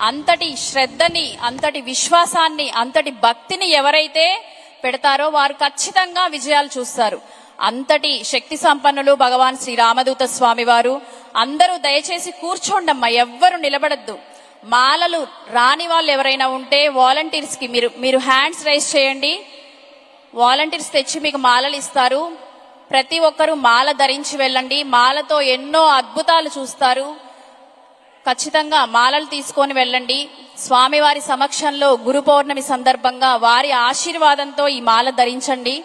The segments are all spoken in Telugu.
అంతటి శ్రద్ధని అంతటి విశ్వాసాన్ని అంతటి భక్తిని ఎవరైతే పెడతారో వారు ఖచ్చితంగా విజయాలు చూస్తారు. అంతటి శక్తి సంపన్నులు భగవాన్ శ్రీ రామదూత స్వామి వారు. అందరూ దయచేసి కూర్చోండమ్మా ఎవ్వరు నిలబడద్దు. మాలలు రాని వాళ్ళు ఎవరైనా ఉంటే వాలంటీర్స్కి మీరు మీరు హ్యాండ్స్ రైజ్ చేయండి. వాలంటీర్స్ తెచ్చి మీకు మాలలు ఇస్తారు. ప్రతి ఒక్కరూ మాల ధరించి వెళ్ళండి. మాలతో ఎన్నో అద్భుతాలు చూస్తారు. ఖచ్చితంగా మాలలు తీసుకొని వెళ్ళండి. స్వామివారి సమక్షంలో గురు పౌర్ణమి సందర్భంగా వారి ఆశీర్వాదంతో ఈ మాల ధరించండి.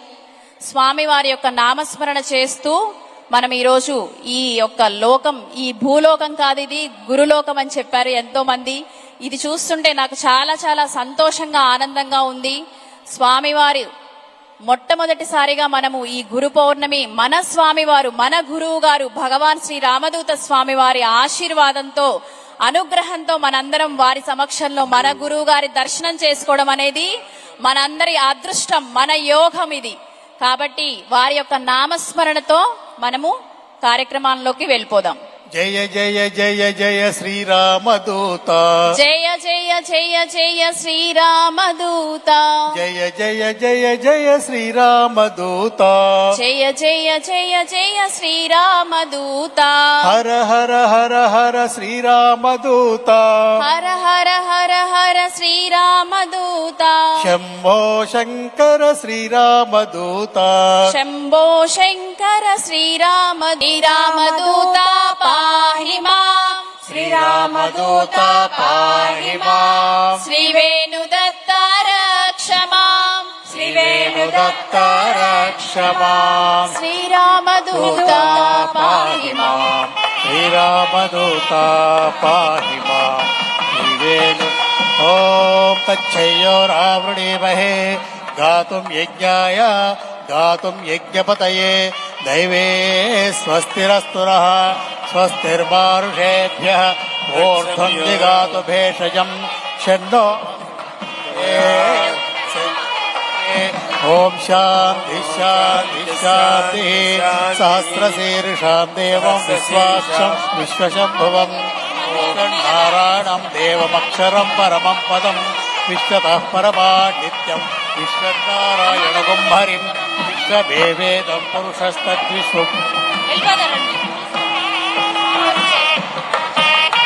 స్వామివారి యొక్క నామస్మరణ చేస్తూ మనం ఈరోజు ఈ యొక్క లోకం ఈ భూలోకం కాదు ఇది గురులోకం అని చెప్పారు ఎంతో మంది ఇది చూస్తుంటే నాకు చాలా చాలా సంతోషంగా ఆనందంగా ఉంది. స్వామివారి మొట్టమొదటిసారిగా మనము ఈ గురు పౌర్ణమి మన స్వామివారు మన గురువు గారు భగవాన్ శ్రీ రామదూత స్వామి వారి ఆశీర్వాదంతో అనుగ్రహంతో మనందరం వారి సమక్షంలో మన గురువు గారి దర్శనం చేసుకోవడం అనేది మనందరి అదృష్టం మన యోగం ఇది. కాబట్టి వారి యొక్క నామస్మరణతో మనము కార్యక్రమాల్లోకి వెళ్ళిపోదాం. జయ జయ జయ జయ శ్రీరామదూత. జయ జయ జయ జయ శ్రీరామదూత. జయ జయ జయ జయ శ్రీరామదూత. జయ జయ జయ జయ శ్రీరామదూత. హర హర హర హర శ్రీరామదూత. హర హర హర హర శ్రీరామదూత. శంభో శంకర శ్రీరామదూత. శంభో శంకర శ్రీరామ శ్రీరామదూత పాహి శ్రీరామదూత పాహి మాం శ్రీ వేణుదత్త రక్ష మాం శ్రీ వేణుదత్త రక్ష మాం శ్రీరామదూత పాహి మాం శ్రీరామదూత పాహి మాం శ్రీవేణు ఓం తచ్చయోరావృణీమహే గాతుం యజ్ఞాయ గాతుం యజ్ఞపతయే. దైవే స్వస్తిరస్తుర స్వస్తిర్మారుషేభ్య. స్వస్తిర్మారుషేభ్యः ఊర్ధ్వం దిగాతు భేషజం. షన్నో ఓం శాంతి శాంతి శాంతి. సహస్రశీర్షాం దేవం విశ్వాక్షం విశ్వశంభువం. నారాయణం దేవమక్షరం పరమం పదం. విశ్వతః పరమా నిత్యం విశ్వనారాయణ హరిం విశ్వభేవేదం పురుషస్తద్విశ్వం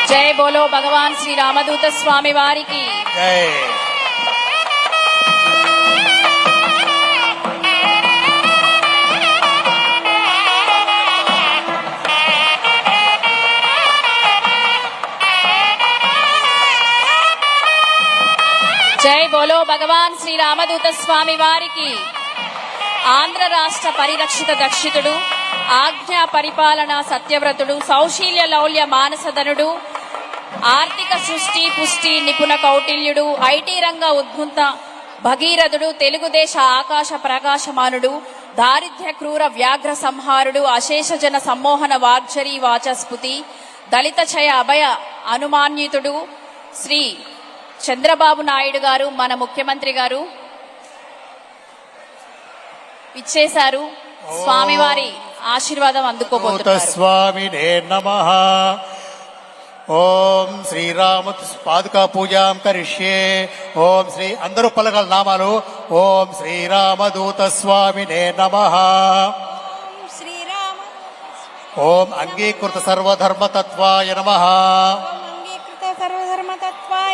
జై బోలో భగవాన్ శ్రీ రామదూత స్వామి వారికి. జై. జై బోలో భగవాన్ శ్రీ రామదూత స్వామి వారికి. ఆంధ్ర రాష్ట్ర పరిరక్షిత దక్షితుడు ఆజ్ఞా పరిపాలన సత్యవ్రతుడు సౌశీల్య లౌల్య మానసధనుడు ఆర్థిక సృష్టి పుష్టి నిపుణ కౌటిల్యుడు ఐటీ రంగ ఉద్భుంత భగీరథుడు తెలుగుదేశ ఆకాశ ప్రకాశమానుడు దారిద్ర్య క్రూర వ్యాఘ్ర సంహారుడు అశేషజన సమ్మోహన వాగ్జరీ వాచస్పతి దళిత చయ అభయ అనుమాన్యుతుడు శ్రీ చంద్రబాబు నాయుడు గారు మన ముఖ్యమంత్రి గారు ఇచ్చేశారు. స్వామివారి ఆశీర్వాదం అందుకోబోతున్నారు. స్వామినే నమ. ఓం శ్రీరామ పాదుకా పూజాం కరిష్యే. ఓం శ్రీ అందరూ పలకల నామాలు. ఓం శ్రీరామదూత స్వామినే నమ. శ్రీరామ ఓం అంగీకృత సర్వధర్మతత్వాయ నమ. అంగీకృత సర్వధర్మతత్వాయ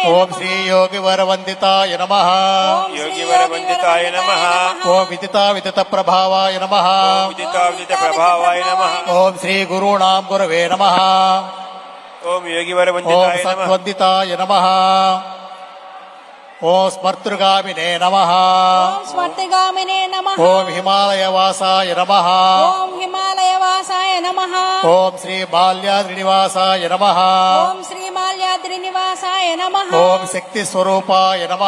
ఓం శ్రీ యోగి వరవందితాయ నమ. యోగి వరవందితాయ నమ. ఓం విదితా విదిత ప్రభావాయ నమ. విదితా విదిత ప్రభావాయ నమ. ఓం శ్రీ గురుణాం గురవే నమ. ఓం యోగి వరవందితాయ నమ. సత్వందితాయ నమ. ఓం స్మర్తృగామినే నమ. స్మర్తృగామినే నమ. ఓం హిమాలయ వాసాయ నమ. ఓం నమ ఓం శ్రీ బాల్యాద్రినివాసాయ నమ ఓం శ్రీ మాల్యాద్రి నివాసాయ వ్యాసాయ నమ ఓం శక్తి స్వరూపాయ నమ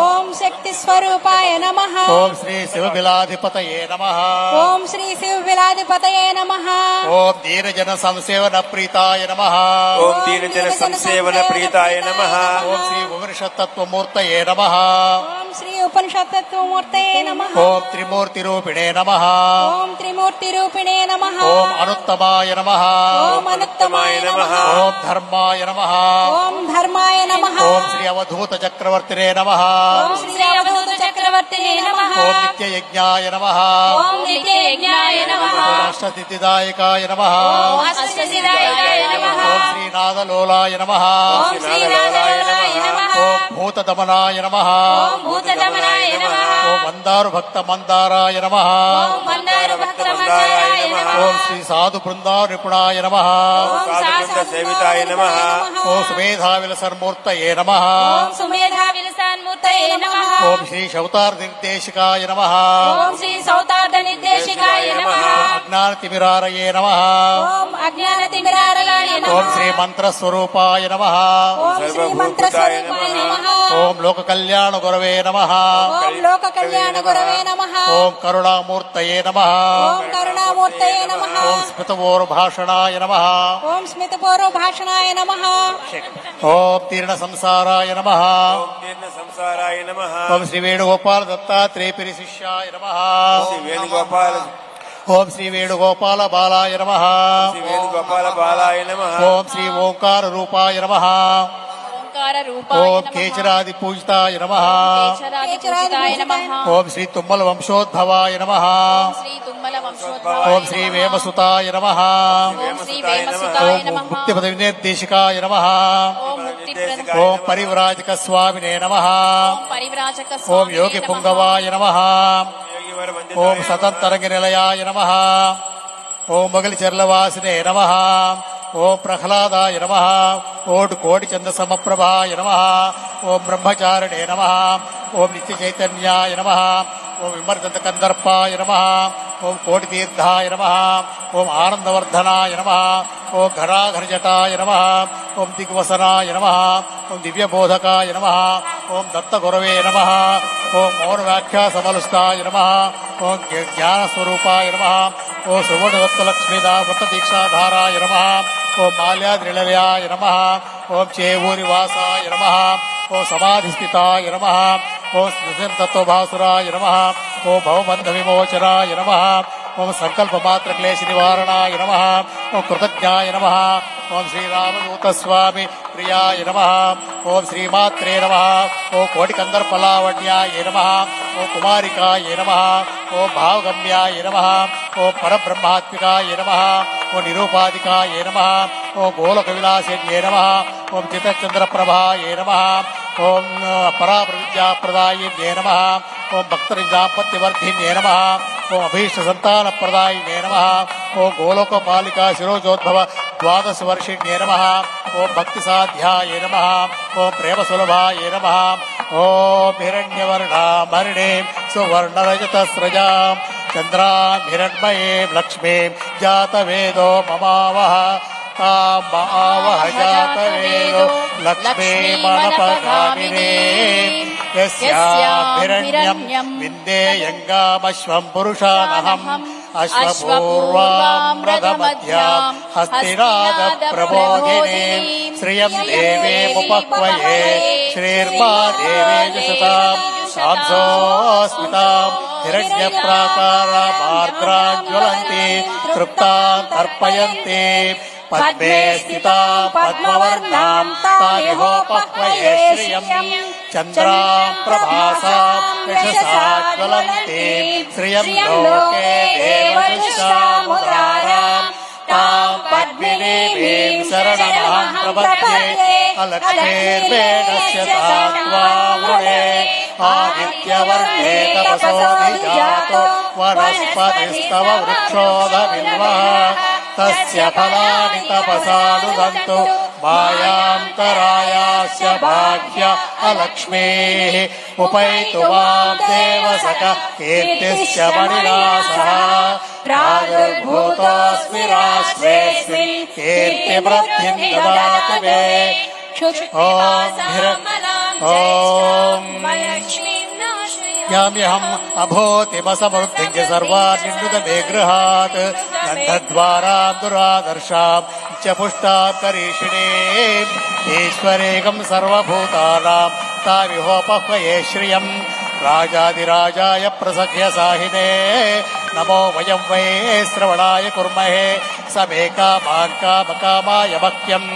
ఓం శక్తి స్వరూపాయ నమ ఓం శ్రీ శివబిలాధిపతయే నమ ఓం శ్రీ శివ విలాధిపతయే నమ ఓం దీనజన సంసేవన ప్రీతాయ నమ ఓం దీనజన సంసేవన ప్రీతాయ నమ ఓం శ్రీ ఉపనిషత్తత్వమూర్తయే నమ ఓం శ్రీ ఉపనిషత్తత్వమూర్తయే నమ ఓం త్రిమూర్తి రూపిణే నమ ఓం త్రిమూర్తి రూపిణే నమ ఓం అనుత్తమాయ నమ ఓం అనుత్తమాయ నమ ఓం ధర్మాయ నమ ఓం ధర్మాయ నమ ఓం శ్రీ అవధూత చక్రవర్తినే నమ ఓం శ్రీ అవధూత చక్రవర్తినే నమ ఓం నిత్యయజ్ఞాయ నమ ఓం నిత్యయజ్ఞాయ నమ ఓం అష్టసిద్ధిదాయకాయ నమ ఓం అష్టసిద్ధాయ నమ ఓం శ్రీనాథలోలాయ నమ ఓం శ్రీనాథలోలాయ నమ ఓం భూతదమనాయ నమ ఓం భూతదమనాయ మందారు భక్త మందారాయ నమ. ఓం శ్రీ సాధు బృందా నిపుణాయ నమ. సేవితాయ నమ. ఓం సుమేధా విలసన్మూర్తయే నమ. ఓం శ్రీ శౌతార్ నిర్దేశికాయ నమ. ఓం శ్రీ సౌతార్థ నిర్దేశికాయ నమ అజ్ఞానతిమిరారయే నమ ఓం అజ్ఞాన తిమిరారయాయ నమ ఓం శ్రీ మంత్రస్వరూపాయ నమ ఓం శ్రీ మంత్ర స్వరూపాయ నమ ఓం లోక కళ్యాణ గురవే నమ ఓం లోక కళ్యాణ గురవే నమ ఓం కరుణామూర్తయే నమ ఓం కరుణామూర్తయే నమ ఓం స్మితవోర్భాషణాయ నమ ఓం స్మిత పూర్వ భాషణాయ నమ ఓం తీర్ణ సంసారాయ నమ ఓం శ్రీ వేణుగోపాల శిష్యాయ నమ శ్రీ వేణుగోపాల ఓం శ్రీ వేణుగోపాల బాలాయ నమ శ్రీ వేణుగోపాల బాలాయ నమ ఓం శ్రీ ఓంకార రూపాయ నమ ఓం. కేచరాది పూజితాయ నమ కేచరాది పూజితాయ నమః. ఓం శ్రీ తుమ్మల వంశోద్భవాయ నమ ఓం శ్రీ తుమ్మల వంశోద్భవాయ ఓం శ్రీ నమః. వేమసుతాయ నమ ఓం శ్రీ వేమసుతాయ ఓం నమః. ముక్తి పదవి నిర్దేశికాయ నమ ఓం పరివ్రాజక స్వామినే నమ. ఓం యోగి. పుంగవాయ నమ. ఓం సతంతరంగ నిలయాయ నమ. ఓం మొగలి చెర్లవాసినే నమ. ఓం ప్రహ్లాదాయ నమ. ఓం కోటి చంద సమప్రభాయ నమ. ఓం బ్రహ్మచారిణే నమ. ఓం నిత్య చైతన్యాయ నమ. ఓం విమర్దంత కందర్పాయ నమ ఓం కోటి తీర్థాయ నమ ఓం ఆనందవర్ధనాయ నమ ఓం ఘరాఘరజటాయ నమ ఓం దిగ్వసనాయ నమ ఓం దివ్యబోధకాయ నమ ఓం దత్తగురవే నమ ఓం మౌన సమలుస్తాయ నమ ఓం జ్ఞానస్వరూపాయ నమ ఓం సువర్ణదత్తలక్ష్మీదా వృత్తదీక్షాధారాయ నమ ఓం మాల్యాద్రిలయాయ నమ ఓం చేవూరివాసాయ నమ ఓ సమాధిస్థితాయ నమ ఓం స్మృతిర్తత్వభాసురాయ నమ ఓ భవబంధ విమోచనాయ నమ ఓం సంకల్పమాత్ర క్లేశ నివారణాయ నమ ఓం కృతజ్ఞాయ నమ ఓం శ్రీరామదూత స్వామి ప్రియాయ నమ ఓం శ్రీమాత్రే నమ ఓ కోటికందర్పలావణ్యాయ నమ ఓ కుమారికాయ నమ ఓ భావగమ్యాయ నమ ఓ పరబ్రహ్మాత్మికాయ నమ ఓ నిరూపాధికాయ నమ ఓ గోలక విలాసే నమ ఓం చితచంద్రప్రభాయ నమ ఓం పరాప్రవిద్యాప్రదాయిన్యే నమ. ఓం భక్తరిదాపత్యవర్ధిన్యే నమ. ఓం అభీష్ట సంతానప్రదాయినే నమ. ఓం గోలోకపాలికా శిరోజోద్భవ ద్వాదశ వర్షిణ్యే నమ. ఓం భక్తి సాధ్యాయ నమ. ఓం ప్రేమ సులభాయ నమ. ఓం హిరణ్యవర్ణామరిణే సువర్ణరజత స్రజాం చంద్రాం హిరణ్మయీం లక్ష్మీం. జాతవేదో మమావహ. తాం ఆవహ జాతవేదో లక్ష్మీమనపగామినే యస్యాభిరణ్యం విందేయంగామశ్వం పురుషానహం అశ్వపూర్వాం రథమధ్యాం హస్తినాద ప్రబోధిని శ్రియం దేవేముపక్వయే శ్రీర్మా దేవేజసుతాం సాంసోస్మితాం హిరణ్యప్రాకారమార్ద్రాజ్వలంతి తృప్తాం తర్పయంతి పద్మే స్థితాం పద్మవర్ణాం తామిహోపక్వయే శ్రియం చంద్రాం ప్రభాసాం యశసాజ్వలంతి శ్రియం లోకే దేవదృశాముదారాం తాం పద్మినీం శరణమహం ప్రపద్యే అలక్ష్మీర్వేణస్య తాత్వామునే ఆదిత్యవర్ణే తపసోభిజాతో వనస్పతిస్తవ వృక్షోధవిల్వः తస్య तस्य फलानि तपसानुदन्तु मायान्तरायास्य भाग्य अलक्ष्मेः। उपैतु माम् देव कीर्तिश्च कीर्तिस्य प्रादुर्भूतोऽस्मि राष्ट्रेऽस्मिन् कीर्तिवृद्धिम् ददातु मे। ॐ ॐ ఓం యామ్యహం అభోతిమసమృద్ధించ సర్వాన్నిండుత మే గృహాత్. గంధద్వారా దురాదర్శాం చ పుష్టాం కరీషిణే. ఈశ్వరేకం సర్వభూతానాం. తామిహోపహ్వయే శ్రియం. రాజాదిరాజాయ ప్రసఖ్య సాహినే. నమో వయం వై శ్రవణాయ కుర్మహే. సమే కామాన్ కామకామాయ మహ్యం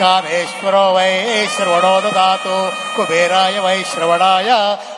కామేశ్వరో వై శ్రవణో దదాతు కుబేరాయ వై శ్రవణాయ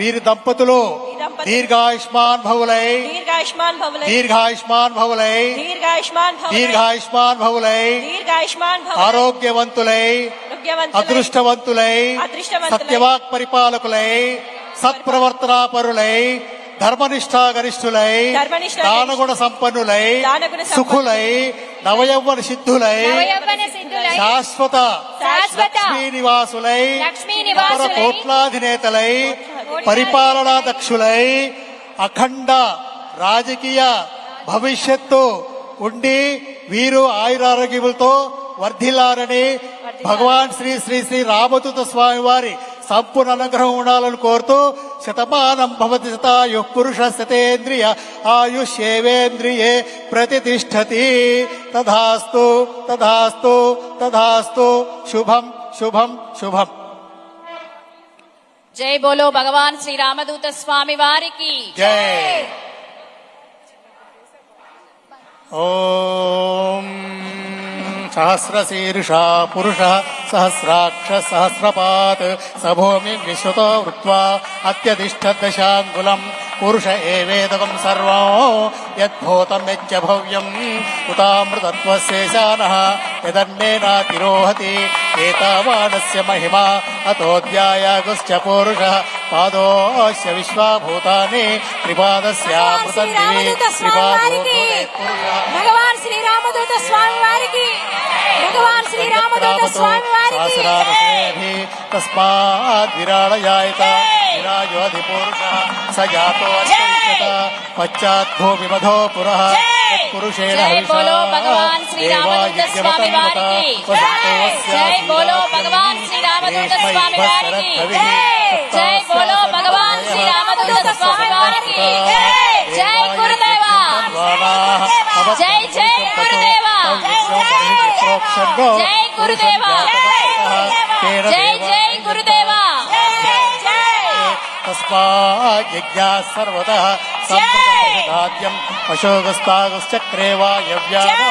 వీరి దంపతులు దీర్ఘాయుష్మాన్ భవులై దీర్ఘాయుష్మాన్ భవలై దీర్ఘాయుష్మాన్ భవులై దీర్ఘాయుష్మాన్ భవలై దీర్ఘాయుష్మాన్ భవులై దీర్ఘాయుష్మాన్ భవలై ఆరోగ్యవంతులై అదృష్టవంతులై సత్యవాక్ పరిపాలకులై సత్ప్రవర్తనాపరులై ధర్మనిష్టా గరిష్ఠులై దానగుణ సంపన్నులై సుఖులై నవయవ్వన సిద్ధులై శాశ్వత లక్ష్మీ నివాసులై లక్ష్మీ నివాసులై, అపర కోట్లాధినేతలై పరిపాలనా దక్షులై అఖండ రాజకీయ భవిష్యత్తు ఉండి వీరు ఆయురారోగ్యములతో వర్ధిల్లారని భగవాన్ శ్రీ శ్రీ శ్రీ రామదూత స్వామి వారి సంపూర్ణ అనుగ్రహం ఉండాలని కోరుతూ శతమానం భవతి శతాయు పురుష శతేంద్రియ ఆయుష్యేవేంద్రియే ప్రతిష్టతి తథాస్తు తథాస్తు తథాస్తు శుభం శుభం శుభం జై బోలో భగవాన్ శ్రీ రామదూత స్వామి వారికి. జై. ఓం సహస్రశీర్షా పురుష సహస్రాక్ష సహస్రపాత్ సభూమి విశ్వతో వృత్వా అత్యధిష్ట దశాంగులం పురుష ఏవేదకం సర్వం యద్భూతం యచ్చ భవ్యం ఉతామృతత్వశేషాన యదన్నేనాతిరోహతి తిరోహతి एतावानस्य महिमा अतोऽध्यायागुश्च पुरुषः। విశ్వాభూతాని త్రిపాదస్యామృతం దివి త్రిపాదోర్ధ్వే పురుష భగవాన్ శ్రీరామదూత స్వామి వారికి భగవాన్ శ్రీరామదూత స్వామి వారికి శాసనానుషేభి తస్మాద్ విరాళయాయత విరాజోధిపురుష స జాతో అత్యంత పశ్చాత్ భూమి మధో పురః పురుషేణ జై బోలో భగవాన్ శ్రీ రామదూత స్వామి వారికి జై బోలో భగవాన్ శ్రీ రామదూత స్వామి వారికి జై బోలో భగవాన్ శ్రీ రామదూత స్వామి వారికి జై గురుదేవా. జై జై గురుదేవా. జై గురుదేవా. జై జై గురుదేవా. తస్మాజ్ఞా సర్వత సంప్రదాద్యం అశోకస్తాగశ్చక్రే వాయవ్యానో